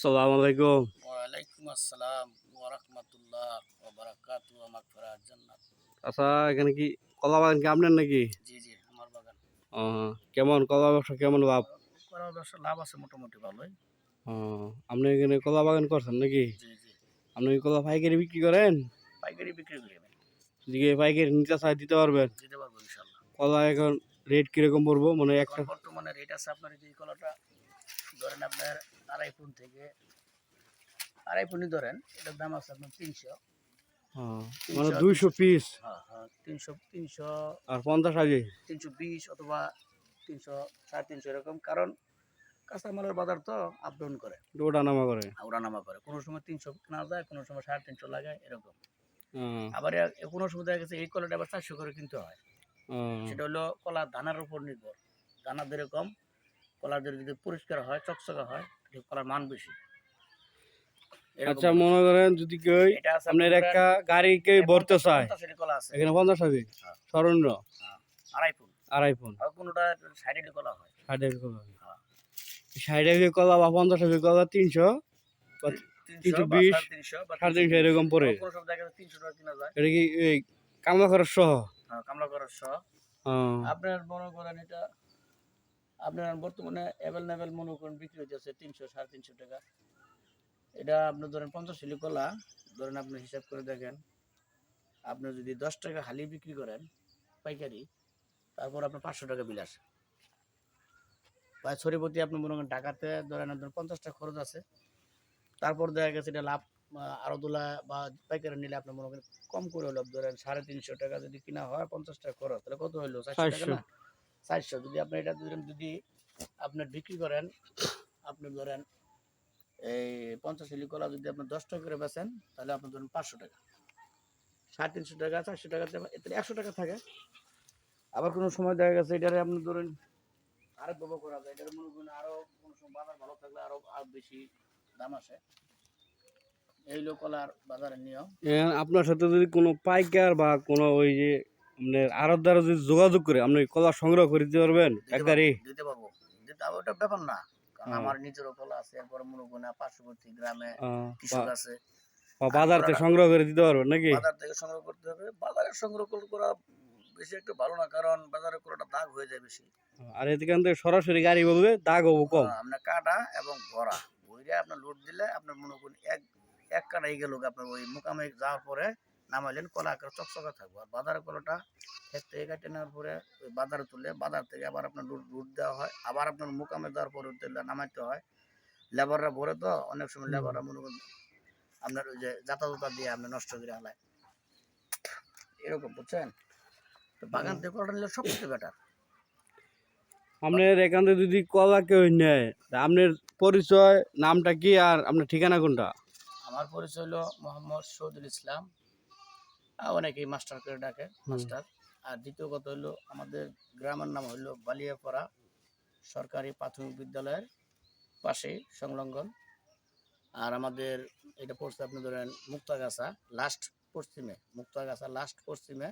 আসসালামু আলাইকুম। ওয়ালাইকুম আসসালাম ওয়া রাহমাতুল্লাহ ওয়া বারাকাতু ওয়া মাগফিরাত জান্নাত। আচ্ছা এখানে কি কলা বাগান কি আপনার নাকি? জি জি আমার বাগান। ও, কেমন? কলা ব্যবসা কেমন লাভ? করার ব্যবসা লাভ আছে মোটামুটি ভালোই। ও, আপনি এখানে কলা বাগান করছেন নাকি? জি জি। আপনি কলা পাইকারি বিক্রি করেন? পাইকারি বিক্রি করি যদি পাইকারি নিতে চাই দিতে পারবেন? দিতে পারব ইনশাল্লাহ কলা এখন রেট কীরকম পড়ব? মানে একটা বর্তমানে রেট আছে আপনার এই কলাটা ধরেন আপনার আড়াই পুন থেকে আড়াই পুনি ধরেন এটার দাম আছে আপনার তিনশো। মানে দুইশো পিস। হ্যাঁ হ্যাঁ তিনশো তিনশো আর পঞ্চাশ আগে। তিনশো বিশ অথবা তিনশো সাড়ে তিনশো এরকম কারণ কাঁচামালের বাজার তো আপ ডাউন করে। ওটা নামা করে। ওড়ানামা করে। কোনো সময় তিনশো কেনা যায় কোনো সময় সাড়ে তিনশো লাগায় এরকম। আবার কোনো সময় দেখা গেছে এই কলাটা আবার চারশো করে কিনতে হয়। সেটা হলো কলা দানার উপর নির্ভর। দানা যেরকম কলার যদি পরিষ্কার হয় চকচকা হয় কলার মান বেশি। আচ্ছা মনে করেন যদি কেউ আপনার একটা গাড়ি কেউ ভরতে চায় কলা আছে। এখানে পঞ্চাশ আগে হ্যাঁ। স্বর্ণ আড়াই ফুল আড়াই ফোন আর কোনোটা সাইডেড কলা হয়। টাকা কলা হ্যাঁ। ষাট টাকা কলা বা পঞ্চাশ টাকা কলা তিনশো বা তিনশো বা 320, সাড়ে তিনশো বা সাড়ে তিনশো এরকম যায়। এটা কি কামলা খরচ সহ? হ্যাঁ, কামলা করার সহ আপনার মনে করেন এটা আপনার বর্তমানে অ্যাভেলেবেল মনে করেন বিক্রি হইতেছে তিনশো, সাড়ে তিনশো টাকা। এটা আপনি ধরেন পঞ্চাশ হিলি কলা, ধরেন আপনি হিসাব করে দেখেন, আপনি যদি দশ টাকা হালি বিক্রি করেন পাইকারি, তারপর আপনার পাঁচশো টাকা বিল আসে। বা ছড়িপতি আপনি মনে করেন টাকাতে ধরেন আপনার পঞ্চাশ টাকা খরচ আছে, তারপর দেখা গেছে এটা লাভ আরও দোলা বা পাইকারি নিলে আপনি মনে করেন কম করে হলো ধরেন সাড়ে তিনশো টাকা যদি কিনা হয় পঞ্চাশ টাকা খরচ, তাহলে কত হইল? চারশো টাকা না? চারশো। যদি আপনি এটা যদি আপনার বিক্রি করেন, আপনি ধরেন এই পঞ্চাশ হিলি কলা যদি আপনি দশ টাকা করে বেচেন, তাহলে আপনি ধরেন পাঁচশো টাকা। সাড়ে তিনশো টাকা চারশো টাকা এতে একশো টাকা থাকে। আবার কোনো সময় দেখা গেছে, এটারে আপনি ধরেন আরও ব্যবহার করা যায়। এটার মনে করেন আরও কোনো সময় বাজার ভালো থাকলে আরও আরও বেশি দাম আসে। এই লোক কলার বাজারের নিয়ম। আপনার সাথে যদি কোনো পাইকার বা কোনো ওই যে আড়ত দ্বারা যদি যোগাযোগ করে আপনি কলা সংগ্রহ করে দিতে পারবেন দিতে একবারে পারব, দিতে পারব। ওটা ব্যাপার না কারণ আমার নিজেরও কলা আছে এরপরে পার্শ্ববর্তী গ্রামে কৃষক আছে। বাজার থেকে সংগ্রহ করে দিতে পারবেন নাকি? বাজার থেকে সংগ্রহ করতে হবে। বাজারে সংগ্রহ করা বেশি একটা ভালো না কারণ বাজারে করাটা দাগ হয়ে যায় বেশি। আর এখান থেকে সরাসরি গাড়ি বলবে দাগ হব কম। আপনার কাটা এবং ভরা। বইরে আপনার লোড দিলে আপনার মনে করুন এক এক কাটাই গেল আপনার ওই মোকামে যাওয়ার পরে নামাইলেন কলা আকার চকচকা থাকব। আর বাজারে কলাটা ক্ষেত থেকে কেটে নেওয়ার পরে ওই বাজারে তুলে বাজার থেকে আবার আপনার রুট রুট দেওয়া হয়। আবার আপনার মোকামে দেওয়ার পরে নামাইতে হয়। লেবাররা ভরে তো অনেক সময় লেবাররা মনে করুন আপনার ওই যে যাতায়াতা দিয়ে আপনি নষ্ট করে হালায় এরকম বুঝছেন? তো বাগান থেকে কলাটা নিলে সবচেয়ে বেটার আপনার এখান থেকে যদি কলা কেউ নেয় আপনার পরিচয় নামটা কি আর আপনার ঠিকানা কোনটা? আমার পরিচয় হলো মোহাম্মদ শহীদুল ইসলাম। অনেকেই মাস্টার করে ডাকে মাস্টার আর দ্বিতীয় কথা হলো আমাদের গ্রামের নাম হলো বালিয়াপাড়া সরকারি প্রাথমিক বিদ্যালয়ের পাশেই সংলগ্ন। আর আমাদের এটা পড়ছে আপনি ধরেন মুক্তাগাছা লাস্ট পশ্চিমে মুক্তাগাছা লাস্ট পশ্চিমে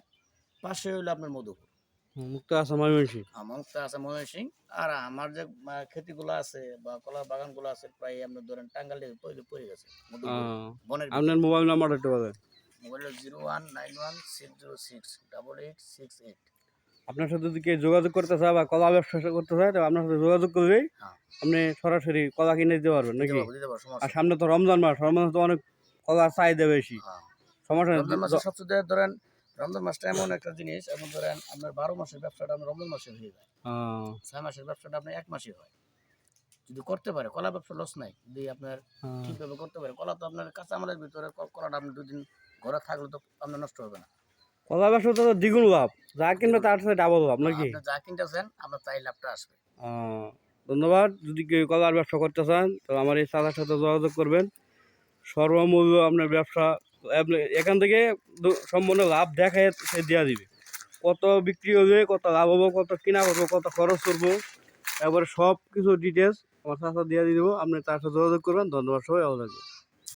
পাশে হলো আপনার মধুপুর। মুক্ত ময়মনসিং ময়মনসিং আর আমার যে ক্ষেতিগুলো আছে বা কলার বাগানগুলো আছে প্রায় আপনার ধরেন টাঙ্গালে পড়ে গেছে আপনার মোবাইল নাম্বারটা একটু বলেন। Mobile zero one nine one six zero six double eight six eight. আপনার সাথে যদি কেউ যোগাযোগ করতে চায় বা কলা ব্যবসা করতে চায় তো আপনার সাথে যোগাযোগ করলেই হ্যাঁ। আপনি সরাসরি কলা কিনে দিতে পারবেন নাকি? আর সামনে তো রমজান মাস রমজান তো অনেক কলা চাহিদা বেশি। হ্যাঁ। সমস্যা। সবচেয়ে ধরেন রমজান মাসটা এমন একটা জিনিস এবং ধরেন আপনার বারো মাসের ব্যবসাটা আপনার রমজান মাসে হয়ে যায়। ছয় মাসের ব্যবসাটা আপনার এক মাসে হয়। যদি করতে পারে কলা ব্যবসা লস নাই। যদি আপনার ঠিকভাবে করতে পারে কলা তো আপনার কাঁচামালের ভিতরে কলাটা আপনি দুদিন ঘরে থাকলে তো আপনার নষ্ট হবে না। কলা ব্যবসা তো দ্বিগুণ লাভ। যা কিনবে তার সাথে ডাবল লাভ নাকি? আপনি যা কিনতেছেন আপনার তাই লাভটা আসবে। ধন্যবাদ। যদি কেউ কলার ব্যবসা করতে চান তো আমার এই চাচার সাথে যোগাযোগ করবেন। সর্বমূল্য আপনার ব্যবসা আপনি এখান থেকে সম্পূর্ণ লাভ দেখায় সে দেওয়া দিবে। কত বিক্রি হবে কত লাভ হব কত কিনা করব কত খরচ করব এবারে সব কিছু ডিটেলস আমার সাথে দিয়ে দিয়ে দেবো। আপনি তার সাথে যোগাযোগ করবেন। ধন্যবাদ সবাই ভালো থাকবেন।